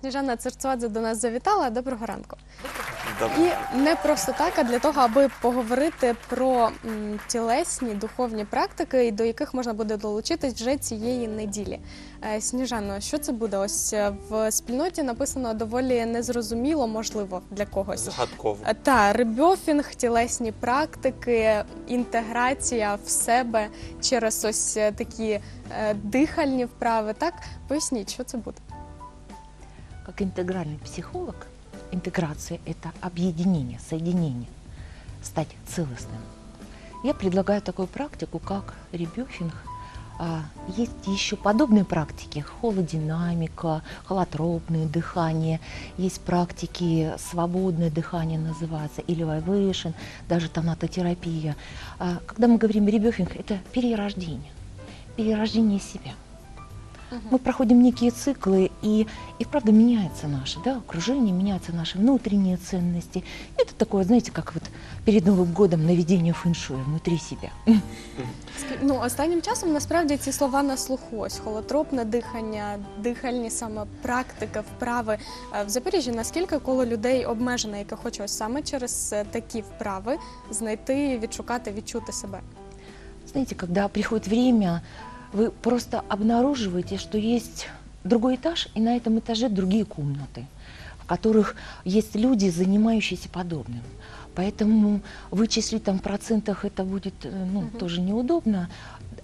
Сніжана Церцвадзе до нас завітала. Доброго ранку. Добре. І не просто так, а для того, аби поговорити про м, тілесні духовні практики, до яких можна буде долучитись вже цієї неділі. Е, Сніжано, що це буде? Ось е, в спільноті написано доволі незрозуміло, можливо, для когось. Загадково. Е, Та ребьофінг, тілесні практики, інтеграція в себе через ось е, такі е, дихальні вправи. Так поясніть, що це буде. Как интегральный психолог, интеграция – это объединение, соединение, стать целостным. Я предлагаю такую практику, как ребёфинг. А, Есть еще подобные практики – холодинамика, холотропное дыхание, есть практики свободное дыхание называется, или вайвейшн, даже тонатотерапия. А, Когда мы говорим ребёфинг, это перерождение, перерождение себя. Мы проходим некие циклы, и, и вправду меняется наше да, окружение, меняются наши внутренние ценности. Это такое, знаете, как вот перед Новым годом наведение фэншуя внутри себя. Ск- Ну, останнім часом насправді ці слова на слуху. Ось холотропне дихання, дихальні саме практики, вправи. Е, В Запоріжжі наскільки коло людей обмежене, яке хоче ось саме через е, такі вправи знайти, відшукати, відчути себе. Знаете, когда приходит время, вы просто обнаруживаете, что есть другой этаж, и на этом этаже другие комнаты, в которых есть люди, занимающиеся подобным. Поэтому вычислить там в процентах это будет э, ну, Мгм. тоже неудобно.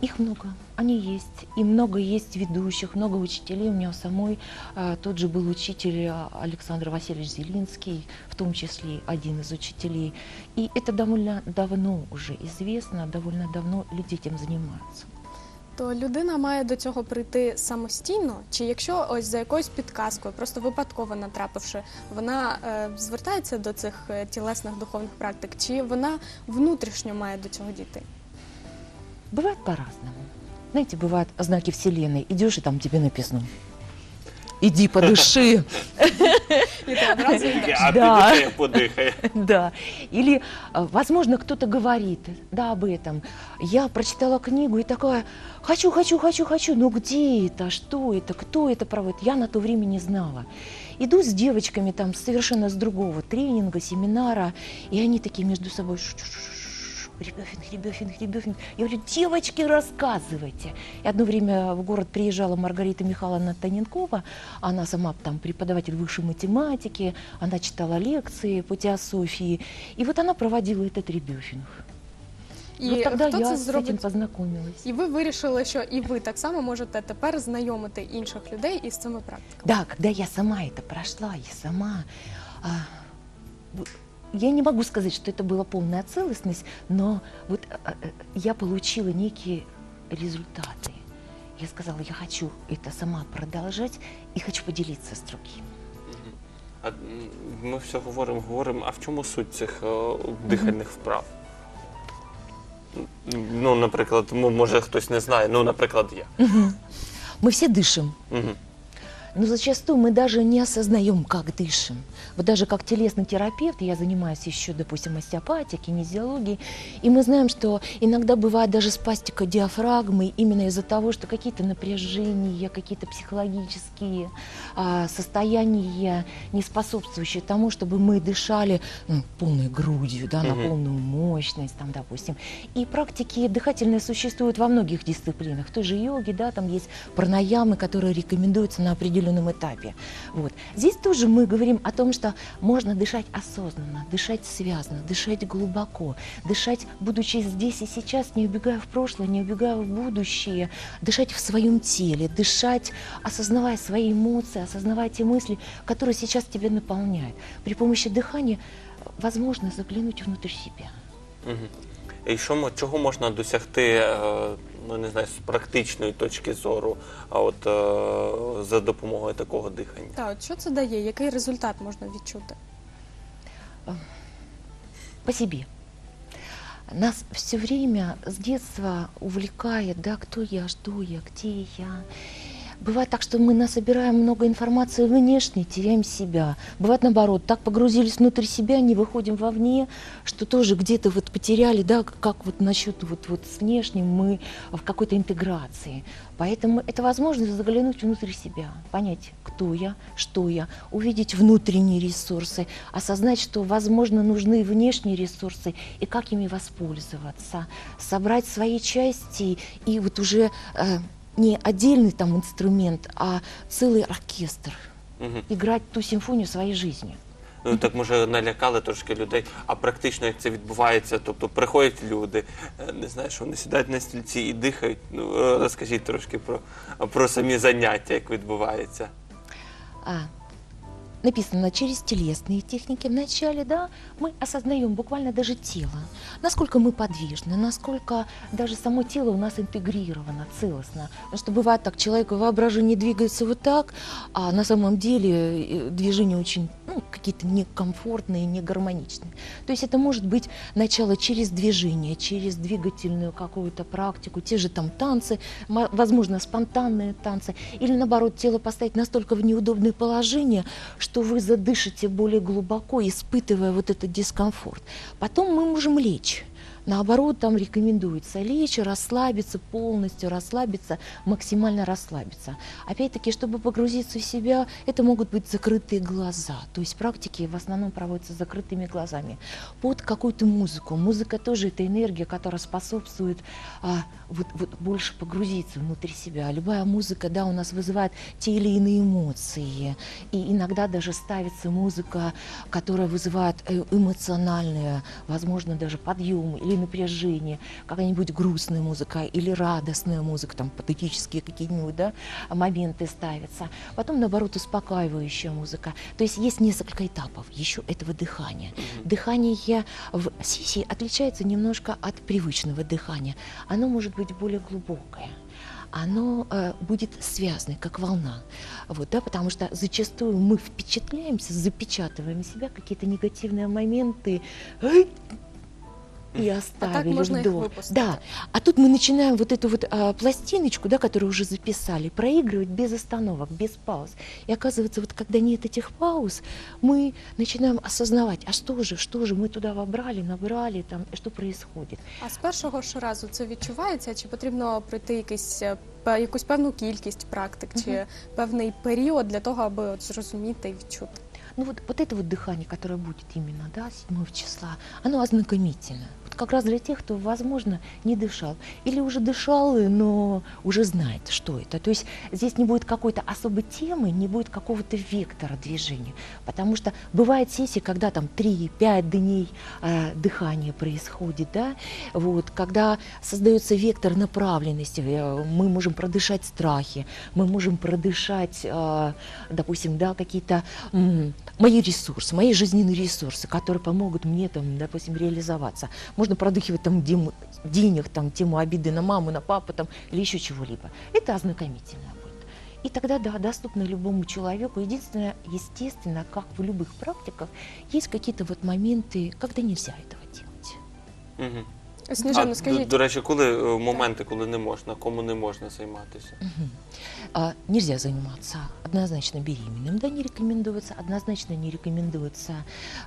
Их много, они есть. И много есть ведущих, много учителей. У меня самой а, тот же был учитель а, Александр Васильевич Зелинский, в том числе один из учителей. И это довольно давно уже известно, довольно давно люди этим занимаются. То людина має до цього прийти самостійно, чи якщо ось за якоюсь підказкою, просто випадково натрапивши, вона е, звертається до цих е, тілесних духовних практик, чи вона внутрішньо має до цього дійти? Бывает по-разному. Знаете, бывают знаки Вселенной. Идешь, и там тебе написано. Иди подыши. І ти одразу йдеш. А Да. піде, подихає. Да. Или, а, возможно, кто-то говорит, да, об этом. Я прочитала книгу и такая, хочу, хочу, хочу, хочу, но где это, что это, кто это проводит? Я на то время не знала. Иду с девочками там совершенно с другого тренинга, семинара, и они такие между собой «Ш-ш-ш-ш-ш, Ребёфинг, ребёфинг, ребёфинг. Я говорю, девочки, рассказывайте. И одно время в город приезжала Маргарита Михайловна Таненкова, она сама там преподаватель высшей математики, она читала лекции по теософии, и вот она проводила этот ребёфинг. І вот тогда хто я це с этим зробить? познакомилась. І ви вирішили, що і ви так само можете тепер знайомити інших людей із цими практиками. Да, когда я сама это прошла, я сама... а, в- я не могу сказать, что это была полная целостность, но вот а, а, я получила некие результаты. Я сказала, я хочу это сама продолжать и хочу поделиться с другими. А м, ми все говоримо, говоримо, а в чому суть цих е, дихальних вправ? Ну, наприклад, м- може хтось не знає, ну, наприклад, я. Мы все дышим, Мгм. но зачастую мы даже не осознаем, как дышим. Вот даже как телесный терапевт, я занимаюсь еще, допустим, остеопатией, кинезиологией, и мы знаем, что иногда бывает даже спастика диафрагмы именно из-за того, что какие-то напряжения, какие-то психологические а, состояния, не способствующие тому, чтобы мы дышали ну, полной грудью, да, на полную мощность, там, допустим. И практики дыхательные существуют во многих дисциплинах. В той же йоге, да, там есть пранаямы, которые рекомендуются на определенном этапе. Вот. Здесь тоже мы говорим о том, что можно дышать осознанно, дышать связно, дышать глубоко, дышать, будучи здесь и сейчас, не убегая в прошлое, не убегая в будущее, дышать в своем теле, дышать, осознавая свои эмоции, осознавая те мысли, которые сейчас тебя наполняют. При помощи дыхания возможно заглянуть внутрь себя. Мгм. І що, мо- чого можна досягти, ну не знаю, з практичної точки зору, а от е, за допомогою такого дихання? Так, от що це дає? Який результат можна відчути? по себе. Нас все время с детства увлекает, да, кто я, что я, где я. Бывает так, что мы насобираем много информации внешней, теряем себя. Бывает наоборот, так погрузились внутрь себя, не выходим вовне, что тоже где-то вот потеряли, да, как вот насчет вот, вот с внешним мы в какой-то интеграции. Поэтому это возможность заглянуть внутрь себя, понять, кто я, что я, увидеть внутренние ресурсы, осознать, что, возможно, нужны внешние ресурсы и как ими воспользоваться, собрать свои части и вот уже э, не отдельный там инструмент, а целый оркестр, Угу. играть ту симфонию своей жизни. Ну так може налякали трошки людей. А практично як це відбувається? Тобто приходять люди, е, не знаю, що вони сідають на стільці і дихають. Ну розкажіть трошки про, про самі заняття, як відбувається. А, написано через телесные техники вначале, да, мы осознаем буквально даже тело, насколько мы подвижны, насколько даже само тело у нас интегрировано целостно. Потому что бывает так, человек в воображении двигается вот так, а на самом деле э, движения очень ну, какие-то некомфортные, негармоничные. То есть это может быть начало через движение, через двигательную какую-то практику, те же там танцы, мо- возможно, спонтанные танцы, или наоборот, тело поставить настолько в неудобное положение, что вы задышите более глубоко, испытывая вот этот дискомфорт. Потом мы можем лечь. Наоборот, там рекомендуется лечь, расслабиться полностью, расслабиться, максимально расслабиться. Опять-таки, чтобы погрузиться в себя, это могут быть закрытые глаза. То есть практики в основном проводятся закрытыми глазами. Под какую-то музыку. Музыка тоже это энергия, которая способствует а, вот, вот больше погрузиться внутрь себя. Любая музыка, да, у нас вызывает те или иные эмоции. И иногда даже ставится музыка, которая вызывает э, эмоциональное, возможно, даже подъем или напряжение, какая-нибудь грустная музыка или радостная музыка, там патетические какие-нибудь да, моменты ставятся. Потом, наоборот, успокаивающая музыка. То есть есть несколько этапов еще этого дыхания. Дыхание в сессии отличается немножко от привычного дыхания. Оно может быть более глубокое оно э, будет связано, как волна. Вот, да, потому что зачастую мы впечатляемся, запечатываем себя, какие-то негативные моменты, и оставили можно их вдох. выпустить. Да, а тут мы начинаем вот эту вот а, пластиночку, да, которую уже записали, проигрывать без остановок, без пауз. И оказывается, вот когда нет этих пауз, мы начинаем осознавать, а что же, что же мы туда вобрали, набрали, там, что происходит. А з першого ж разу це відчувається? Чи потрібно пройти якийсь, е, пе- якусь певну кількість практик, чи певний період для того, аби от зрозуміти і відчути? Ну вот, вот это вот дыхание, которое будет именно, да, 7 числа, оно ознакомительно. Как раз для тех, кто, возможно, не дышал. Или уже дышал, но уже знает, что это. То есть здесь не будет какой-то особой темы, не будет какого-то вектора движения. Потому что бывают сессии, когда там 3-5 дней э, дыхания происходит, да, вот, когда создается вектор направленности, э, мы можем продышать страхи, мы можем продышать, э, допустим, да, какие-то м, мои ресурсы, мои жизненные ресурсы, которые помогут мне, там, допустим, реализоваться. Можно продыхивать там тему денег, там, тему обиды на маму, на папу там, или еще чего-либо. Это ознакомительно будет. И тогда, да, доступно любому человеку. Единственное, естественно, как в любых практиках, есть какие-то вот моменты, когда нельзя этого делать. Угу. Сніжана, а, до, скажіть, до речі, коли е, моменти, коли не можна, кому не можна займатися? Мгм. А, нельзя заниматься однозначно беременным, да, не рекомендуется, однозначно не рекомендуется,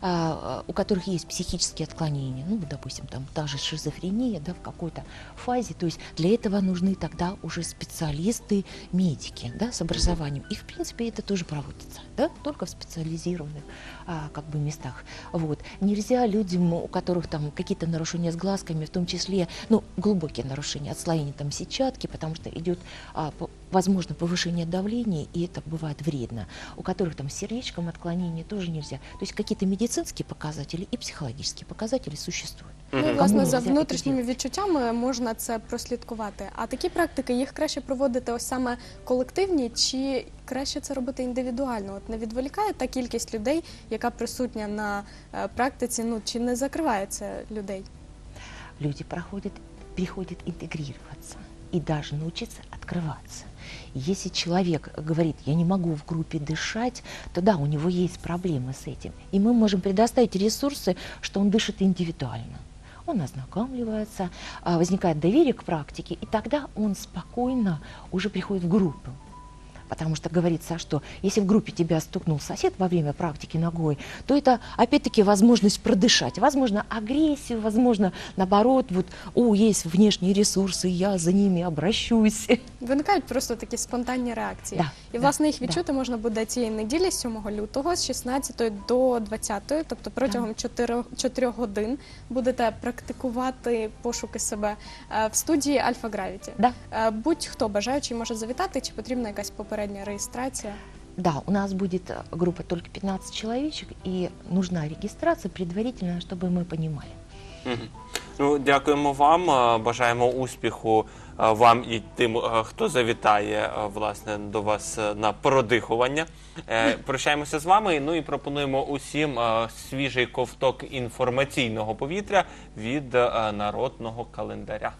а, а, у которых есть психические отклонения, ну, вот, допустим, там та же шизофрения, да, в какой-то фазе, то есть для этого нужны тогда уже специалисты, медики, да, с образованием, и, в принципе, это тоже проводится, да, только в специализированных, а, как бы, местах, вот. Нельзя людям, у которых там какие-то нарушения с глазками, в том числе, ну, глубокие нарушения, отслоение там сетчатки, потому что идет а, по- возможно повышение давления, и это бывает вредно. У которых там с сердечком отклонение тоже нельзя. То есть какие-то медицинские показатели и психологические показатели существуют. ну, Мгм. власне, Кому за нельзя внутрішніми відчуттями можна це прослідкувати. А такі практики їх краще проводити ось саме колективні, чи краще це робити індивідуально? От не відволікає та кількість людей, яка присутня на е, практиці, ну чи не закриває це людей? Люди проходят, приходят интегрироваться и даже научиться открываться. Если человек говорит, я не могу в группе дышать, то да, у него есть проблемы с этим. И мы можем предоставить ресурсы, что он дышит индивидуально. Он ознакомливается, а, возникает доверие к практике, и тогда он спокойно уже приходит в группу. Потому что говорится, что если в группе тебя стукнул сосед во время практики ногой, то это опять-таки возможность продышать. Возможно, агрессию, возможно, наоборот, вот, о, есть внешние ресурсы, я за ними обращусь. Виникають просто такі спонтанні реакції. Да, І, да, власне, їх да. відчути можна буде цієї неділі, 7 лютого, з 16 до 20, тобто протягом 4, 4 годин будете практикувати пошуки себе е, в студії Альфа Гравіті. Да. Е, Будь-хто бажаючий може завітати, чи потрібна якась попередня реєстрація? Да, у нас будет э, группа только 15 человечек, и нужна регистрация предварительно, чтобы мы понимали. Мгм. Ну, дякуємо вам. е, Бажаємо успіху е, вам і тим, е, хто завітає е, власне до вас е, на продихування. Е, Прощаємося з вами. Ну і пропонуємо усім е, свіжий ковток інформаційного повітря від е, народного календаря.